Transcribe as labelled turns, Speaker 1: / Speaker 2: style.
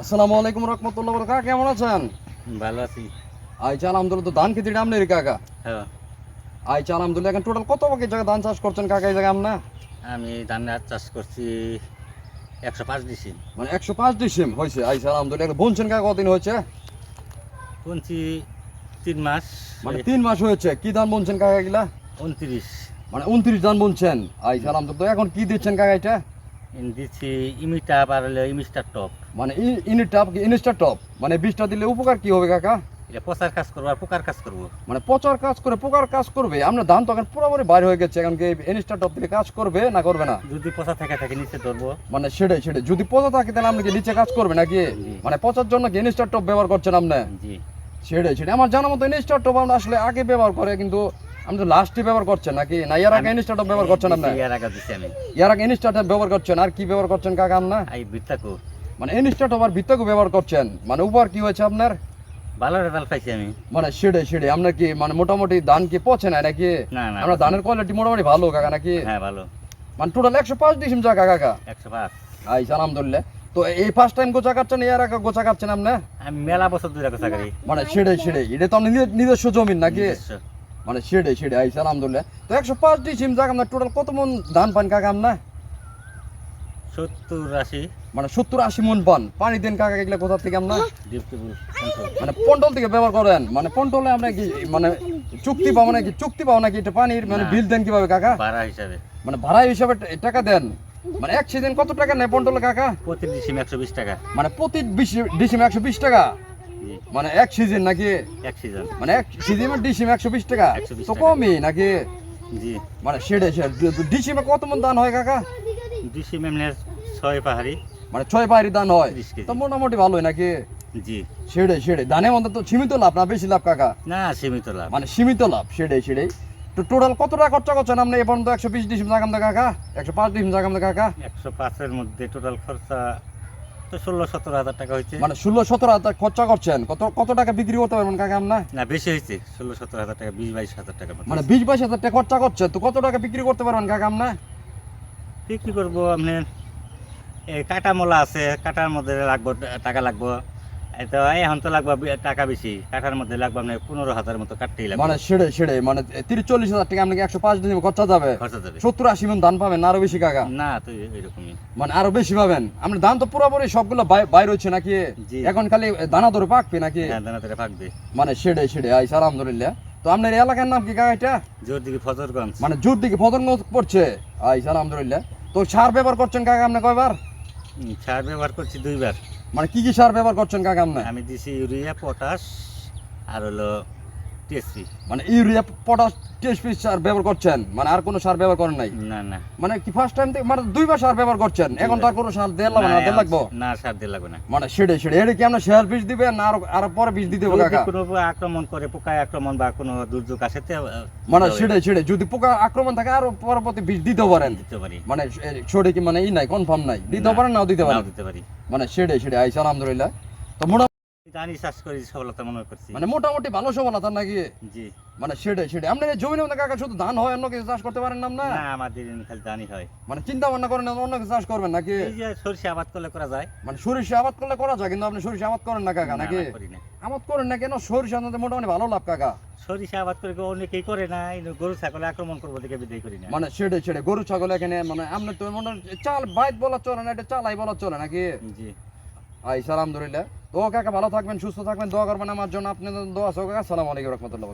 Speaker 1: আসসালামু আলাইকুম রহমতুল্লাহ কাকা কেমন আছেন?
Speaker 2: ভালো আছি।
Speaker 1: আইচা আলহামদুলিল্লাহ তো ধান খেতে আমনের কাকা।
Speaker 2: হ্যাঁ।
Speaker 1: আইচা আলহামদুলিল্লাহ এখন টোটাল কত বাকি জায়গা ধান চাষ করছেন কাকা এই জায়গা আমনা
Speaker 2: আমি ধানের চাষ করছি একশো পাঁচ দিছি
Speaker 1: মানে একশো পাঁচ ডিসিম হয়েছে আইসা আলহামদুলিল্লাহ। বুনছেন কাকা কতদিন হয়েছে?
Speaker 2: পুনছি তিন মাস।
Speaker 1: মানে তিন মাস হয়েছে কি ধান বুনছেন কাকা এগুলা?
Speaker 2: উনত্রিশ।
Speaker 1: মানে উনত্রিশ ধান বুনছেন আইসা আলহামদুলিল্লাহ। তো এখন কি দিচ্ছেন কাকা এটা?
Speaker 2: দিচ্ছি ইমিটা পারলে ইমিস্টার টপ।
Speaker 1: মানে ইউনিট টপ কি? ইনস্টার টপ মানে বীজটা দিলে উপকার কি হবে কাকা?
Speaker 2: এটা পচার কাজ করব আর পোকার কাজ করব।
Speaker 1: মানে পচার কাজ করে পোকার কাজ করবে। আপনার ধান তো এখন পুরোপুরি বাইরে হয়ে গেছে। এখন কি ইনস্টার টপ দিলে কাজ করবে না করবে না?
Speaker 2: যদি পচা থাকে থাকে নিচে ধরবো।
Speaker 1: মানে সেটাই সেটাই। যদি পচা থাকে তাহলে আপনি কি নিচে কাজ করবে নাকি। মানে পচার জন্য কি ইনস্টার টপ ব্যবহার করছেন আপনি?
Speaker 2: জি।
Speaker 1: সেটাই সেটাই। আমার জানা মতো ইনস্টার টপ আমরা আসলে আগে ব্যবহার করে কিন্তু আপনি তো লাস্টে ব্যবহার করছেন নাকি? না এর আগে ইনস্টার টপ ব্যবহার করছেন আপনি?
Speaker 2: এর আগে আমি।
Speaker 1: ইনস্টার টপ ব্যবহার করছেন। আর কি ব্যবহার করছেন কাকা আপনা?
Speaker 2: আই বিত্তাকু
Speaker 1: মানে ইনস্টার টপ আর ব্যবহার করছেন। মানে উপহার কি হয়েছে আপনার?
Speaker 2: ভালো রেজাল্ট পাইছি আমি।
Speaker 1: মানে সেটাই সেটাই। আপনার কি মানে মোটামুটি ধান কি পচে না নাকি আমরা ধানের কোয়ালিটি মোটামুটি ভালো কাকা নাকি?
Speaker 2: হ্যাঁ ভালো।
Speaker 1: মানে টোটাল একশো পাঁচ ডিসিম জায়গা কাকা?
Speaker 2: একশো পাঁচ।
Speaker 1: আইসা আলহামদুলিল্লাহ। তো এই ফার্স্ট টাইম গোচা কাটছেন এর আগে গোচা কাটছেন আপনি?
Speaker 2: আমি মেলা বছর ধরে করি
Speaker 1: মানে সেটাই সেটাই। এটা তো আপনার নিজের- নিজস্ব জমিন নাকি? মানে সেটাই সেটাই। আইসা আলহামদুলিল্লাহ। তো একশো পাঁচ ডিসিম জায়গা আপনার টোটাল কত মন ধান পান কাকা আপনা
Speaker 2: সত্তর আশি।
Speaker 1: মানে সত্তর আশি মন পান পানি দেন কাকা এগুলো কোথা থেকে মানে পন্টল থেকে ব্যবহার করেন। মানে পন্টলে আমরা কি মানে চুক্তি পাবো নাকি? চুক্তি পাবো নাকি? এটা পানির মানে বিল দেন কীভাবে কাকা?
Speaker 2: ভাড়া হিসাবে।
Speaker 1: মানে ভাড়া হিসাবে টাকা দেন। মানে এক সিজন কত টাকা নেয় পন্টলে কাকা?
Speaker 2: প্রতি ডিসিম একশো বিশ টাকা।
Speaker 1: মানে প্রতি ডিসিম একশো বিশ টাকা? মানে এক সিজন নাকি?
Speaker 2: এক সিজন।
Speaker 1: মানে এক ডিসিম একশো বিশ টাকা? তো কমই নাকি?
Speaker 2: জি।
Speaker 1: মানে সেটাই ডিসিমে কত মন দান হয় কাকা?
Speaker 2: ডিসিম এমনি ছয় পাহাড়ি।
Speaker 1: মানে ছয় পাহাড়ি দান হয়?
Speaker 2: 30
Speaker 1: তো মোটামুটি ভালোই নাকি?
Speaker 2: জি।
Speaker 1: সেটাই সেটাই ধানের মধ্যে তো সীমিত লাভ না বেশি লাভ কাকা?
Speaker 2: না সীমিত লাভ।
Speaker 1: মানে সীমিত লাভ সেটাই সেটাই তো টোটাল কত টাকা খরচা করছেন আপনি? এ পর্যন্ত একশো বিশ ডিসিম জাগাম দা কাকা? একশো পাঁচ ডিসিম জাগাম দা কাকা?
Speaker 2: একশো পাঁচের মধ্যে টোটাল খরচা তো ষোলো সতেরো হাজার টাকা হয়েছে।
Speaker 1: মানে ষোলো সতেরো হাজার খরচা করছেন। কত কত টাকা বিক্রি করতে পারবেন কাকা আপনার?
Speaker 2: না বেশি হয়েছে। ষোলো সতেরো হাজার টাকা বিশ বাইশ হাজার টাকা
Speaker 1: মানে বিশ বাইশ হাজার টাকা খরচা করছেন। তো কত টাকা বিক্রি করতে পারবেন কাকা আপনার?
Speaker 2: বিক্রি করব আপনার এই কাটা মোলা আছে কাটার মধ্যে লাগবো টাকা লাগবো। তো এখন তো লাগবো টাকা বেশি কাটার মধ্যে লাগবো আপনার পনেরো হাজার মতো কাটতেই লাগবে।
Speaker 1: মানে সেটাই সেটাই মানে তিরিশ চল্লিশ হাজার টাকা আপনাকে একশো পাঁচ দিন খরচা যাবে।
Speaker 2: খরচা যাবে।
Speaker 1: সত্তর আশি মন ধান পাবেন আরও বেশি কাকা?
Speaker 2: না তো এরকমই।
Speaker 1: মানে আরও বেশি পাবেন। আমরা ধান তো পুরোপুরি সবগুলো বাই- বাইর হচ্ছে নাকি? এখন খালি দানা ধরে পাকবে নাকি?
Speaker 2: হ্যাঁ দানা ধরে থাকবে
Speaker 1: মানে সেটাই সেটাই আইসা আলহামদুলিল্লাহ। তো আপনার এলাকার নাম কি কাকা এটা?
Speaker 2: জোর দিকে ফজরগঞ্জ
Speaker 1: মানে জোর দিকে ফদরগঞ্জ পড়ছে। আইসা আলহামদুলিল্লাহ। তো সার ব্যবহার করছেন কাকা আপনি কয়বার?
Speaker 2: সার ব্যবহার করছি দুইবার।
Speaker 1: মানে কি কি সার ব্যবহার করছেন কাকা আপনি?
Speaker 2: আমি দিছি ইউরিয়া পটাশ আর হলো টিএসপি
Speaker 1: মানে ইউরিয়া পটাশ টিএসপি সার ব্যবহার করছেন। মানে আর কোনো সার ব্যবহার করেন নাই।
Speaker 2: না না।
Speaker 1: মানে কি ফার্স্ট টাইম মানে দুইবার সার ব্যবহার করছেন। এখন তো আর কোনো সার দেওয়া লাগবে না দেওয়া লাগবো?
Speaker 2: না সার দিয়ে লাগবে না।
Speaker 1: মানে এটা কি বীজ দিবেন না আরও পরে বীজ দিতে হবে কাকা?
Speaker 2: কোনো আক্রমণ করে পোকায় আক্রমণ বা কোনো দুর্যোগ আসে
Speaker 1: মানে
Speaker 2: দিতে
Speaker 1: সেটাই সেটাই। যদি পোকা আক্রমণ থাকে আরও পরবর্তী বীজ দিতে পারেন।
Speaker 2: দিতে পারি।
Speaker 1: মানে সঠিক মানে ই নাই কনফার্ম নাই। দিতে পারেন নাও দিতে পারেন।
Speaker 2: দিতে পারি।
Speaker 1: মানে সেটাই সেটাই। আইসা আলহামদুলিল্লাহ। তো
Speaker 2: জানি চাষ করি সফলতা মনে করছি।
Speaker 1: মানে মোটামুটি ভালো সফলতা নাকি?
Speaker 2: জি।
Speaker 1: মানে সেটাই সেটাই। আপনার জমির মধ্যে কাকা শুধু ধান হয় অন্য কিছু চাষ করতে পারেন না না
Speaker 2: না আমাদের খালি জানি হয়।
Speaker 1: মানে চিন্তা ভাবনা করেন অন্য কিছু চাষ করবেন নাকি?
Speaker 2: এই যে সরিষা আবাদ করলে করা যায়।
Speaker 1: মানে সরিষা আবাদ করলে করা যায় কিন্তু আপনি সরিষা আবাদ করেন না কাকা নাকি?
Speaker 2: না, করি না।
Speaker 1: আবাদ করেন না কেন? সরিষা মধ্যে মোটামুটি ভালো লাভ কাকা।
Speaker 2: সরিষা আবাদ করে অনেকেই করে না গরু ছাগলে আক্রমণ করব দেখে বিদায় করি না।
Speaker 1: মানে সেটাই সেটাই। গরু ছাগল এখানে মানে আপনার তো মনে চাল বাইত বলা চলে না এটা চালাই বলা চলে নাকি?
Speaker 2: জি।
Speaker 1: আই আলহামদুলিল্লাহ। তো কাকা ভালো থাকবেন, সুস্থ থাকবেন, দোয়া করবেন আমার জন্য। আপনি দোয়া আছে কাকা আসসালামু আলাইকুম রহমতুল্লাহ